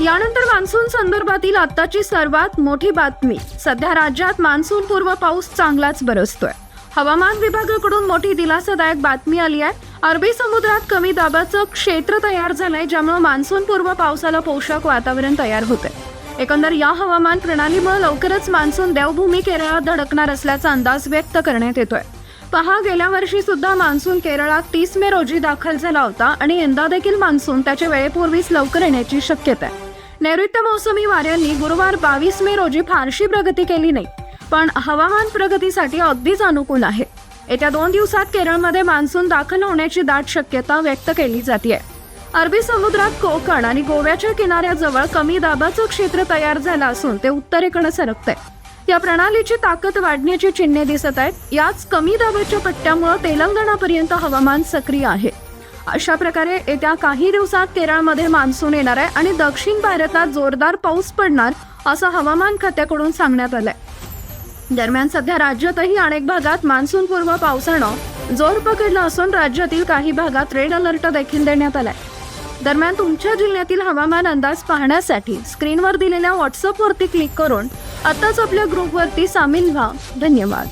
यानंतर मान्सून संदर्भातील आत्ताची सर्वात मोठी बातमी. सध्या राज्यात मान्सून पूर्व पाऊस चांगलाच बरसतोय. हवामान विभागाकडून मोठी दिलासादायक बातमी आली आहे. अरबी समुद्रात कमी दाबाचं क्षेत्र तयार झालंय ज्यामुळे मान्सून पूर्व पावसाला पोषक वातावरण तयार होते एकंदर या हवामान प्रणालीमुळे लवकरच मान्सून देवभूमी केरळात धडकणार असल्याचा अंदाज व्यक्त करण्यात येतोय. पहा गेल्या वर्षी सुद्धा मान्सून केरळात तीस मे रोजी दाखल झाला होता आणि यंदा देखील मान्सून त्याच्या वेळेपूर्वीच लवकर येण्याची शक्यता आहे. नैऋत्य मोसमी वाऱ्यांनी गुरुवार बावीस मे रोजी फारशी प्रगती केली नाही पण हवामान प्रगतीसाठी अगदीच अनुकूल आहे. येत्या दोन दिवसात केरळमध्ये मान्सून दाखल होण्याची दाट शक्यता व्यक्त केली जाते अरबी समुद्रात कोकण आणि गोव्याच्या किनाऱ्याजवळ कमी दाबाचं क्षेत्र तयार झालं असून ते उत्तरेकडे सरकतंय. या प्रणालीची ताकद वाढण्याची चिन्हे दिसत आहेत याच कमी दाबाच्या पट्ट्यामुळे तेलंगणापर्यंत हवामान सक्रिय आहे. अशा प्रकारे येत्या काही दिवसात केरळमध्ये मान्सून येणार आहे आणि दक्षिण भारतात जोरदार पाऊस पडणार असं हवामान खात्याकडून सांगण्यात आलंय. दरम्यान सध्या राज्यातही अनेक भागात मान्सूनपूर्व पावसानं जोर पकडला असून राज्यातील काही भागात रेड अलर्ट देखील देण्यात आलाय. दरम्यान तुमच्या जिल्ह्यातील हवामान अंदाज पाहण्यासाठी स्क्रीनवर दिलेल्या व्हॉट्सअपवरती क्लिक करून आत्ताच आपल्या ग्रुपवरती सामील व्हा. धन्यवाद.